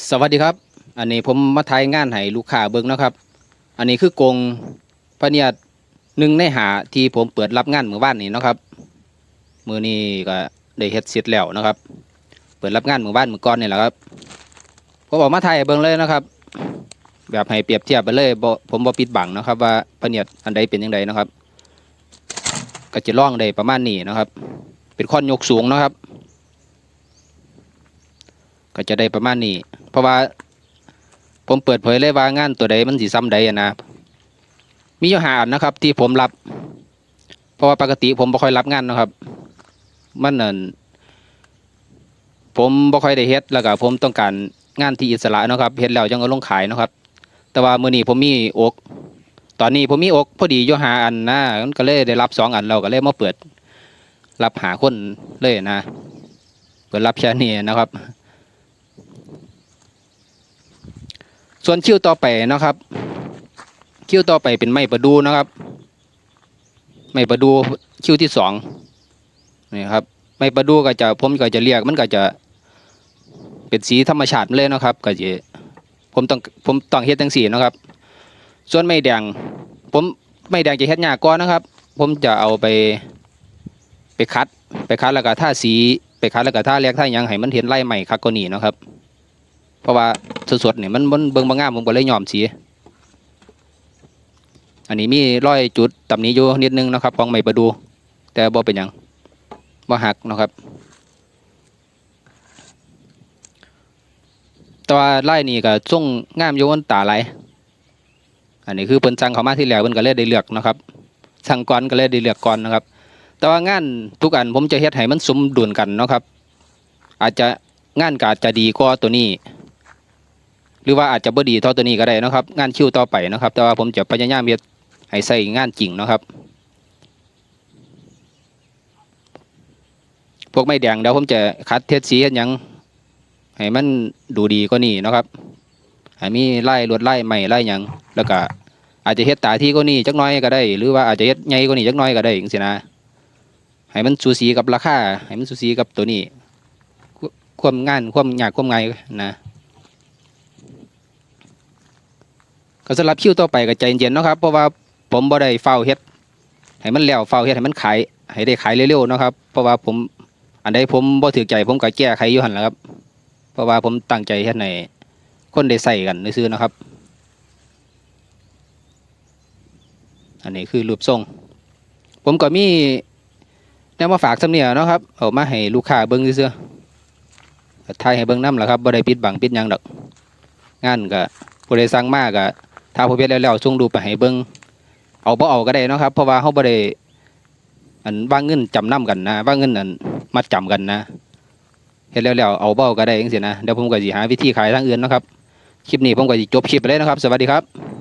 สวัสดีครับ อันนี้ผมมาถ่ายงานให้ลูกค้าเบิ่งนะครับ อันนี้คือกงพระเนียดหนึ่งในหาที่ผมเปิดรับงานมื่อวานนี้นะครับ มือนี้ก็ได้เฮ็ดเสร็จแล้วนะครับ เปิดรับงานมื่อวานมือก่อนนี่แหละครับผมบอกมาถ่ายเบิ่งเลยนะครับ แบบให้เปรียบเทียบไปเลยผมบ่ปิดบังนะครับ ว่าพระเนียดอันใดเป็นยังไงนะครับ ก็จะล่องได้ประมาณนี้นะครับ เป็นค้อนยกสูงนะครับ ก็จะได้ประมาณนี้ เพราะว่า ผมเปิดเผยเลยว่างานตัวใดมันสีซ้ำใดนะมีอยู่หาอันนะครับ ที่ผมรับ เพราะว่าปกติผมบ่ค่อยรับงานนะครับ มันนั่นผมบ่ค่อยได้เฮ็ดแล้วก็ผมต้องการงานที่อิสระนะครับเฮ็ดแล้วยังเอาลงขายนะครับ แต่ว่ามื้อนี้ผมมีอก ตอนนี้ผมมีอกพอดีอยู่หาอันนะมันก็เลยได้รับสองอันเราก็เลยมาเปิด รับหาคนเลยนะ เปิดรับแค่นี้นะครับ ส่วนคิ้วต่อไปนะครับ คิ้วต่อไปเป็นไม้ประดูนะครับ ไม้ประดูคิ้วที่สองนี่ครับ ไม้ประดูก็จะผมก็จะเรียกมันก็จะเป็นสีธรรมชาติเลยนะครับ ก็จะผมต้องผมต้องเฮ็ดทั้งสีนะครับ ส่วนไม้แดงผมไม้แดงจะเฮ็ดยากก่อนนะครับ ผมจะเอาไปไปคัด ไปคัดแล้วก็ท่าสี ไปคัดแล้วก็ท่าแรกท่ายังให้มันเห็นไล่ใหม่คักกว่านี้นะครับ เพราะว่าสดๆเนี่ยมันมันเบิ่งบางงามผมก็เลยยอมสีอันนี้มีร้อยจุดตำหนี้อยู่นิดนึงนะครับของไม้ประดู แต่บ่เป็นหยังบ่หักนะครับแต่ว่าไล่นี่ก็ส่งงามอยู่บนตาไหลอันนี้คือเพิ่นสั่งเขามาที่แล้วเพิ่นก็เลยได้เลือกนะครับสั่งก่อนก็เลยได้เลือกก่อนนะครับ แต่ว่างานทุกอันผมจะเฮ็ดให้มันสมดุลกันนะครับ อาจจะงานก็อาจจะดีกว่าตัวนี้ หรือว่าอาจจะบ่ดีเท่าตัวนี้ก็ได้นะครับ งานคิวต่อไปนะครับ แต่ว่าผมจะพยายามเฮ็ดให้ใส่งานจริงนะครับ พวกไม้แดงเดี๋ยวผมจะคัดเทสสีเฮ็ดยังให้มันดูดีกว่านี้นะครับให้มีไล่ลวดไล่ใหม่ไล่ยังแล้วก็อาจจะเฮ็ดตาที่กว่านี้จักน้อยก็ได้ หรือว่าอาจจะเฮ็ดใหญ่กว่านี้จักน้อยก็ได้จังซี่นะให้มันสูสีกับราคาให้มันสูสีกับตัวนี้ ควความงานความยากความง่ายนะ ก็สำหรับคิวต่อไปก็ใจเย็นๆเนาะครับเพราะว่าผมบ่ได้เฝ้าเฮ็ดให้มันแล้วเฝ้าเฮ็ดให้มันขายให้ได้ขายเร็วๆนะครับ เพราะว่าผมอันใดผมบ่ถือใจผมก็แก้ไขอยู่หั่นแหละครับ เพราะว่าผมตั้งใจเฮ็ดให้คนได้ใส่กันซื่อๆนะครับ อันนี้คือรูปทรง ผมก็มีแนวมาฝากสำเนียนะครับเอามาให้ลูกค้าเบิ่งซื่อๆถ่ายให้เบิ่งน้ำละครับบ่ได้ปิดบังปิดยังดอกงานก็ผู้ใดสั่งมาก็ ถ้าผู้เฮ็ดแล้วๆส่งรูปไปให้เบิ่งเอาบ่เอาก็ได้เนาะครับ เพราะว่าเฮาบ่ได้อันวางเงินจำนำกันนะวางเงินอันมัดจำกันนะเฮ็ดแล้วๆเอาบ่เอาก็ได้เองสินะเดี๋ยวผมก็สิหาวิธีขายทางอื่นนะครับคลิปนี้ผมก็สิจบคลิปไปเลยนะครับ สวัสดีครับ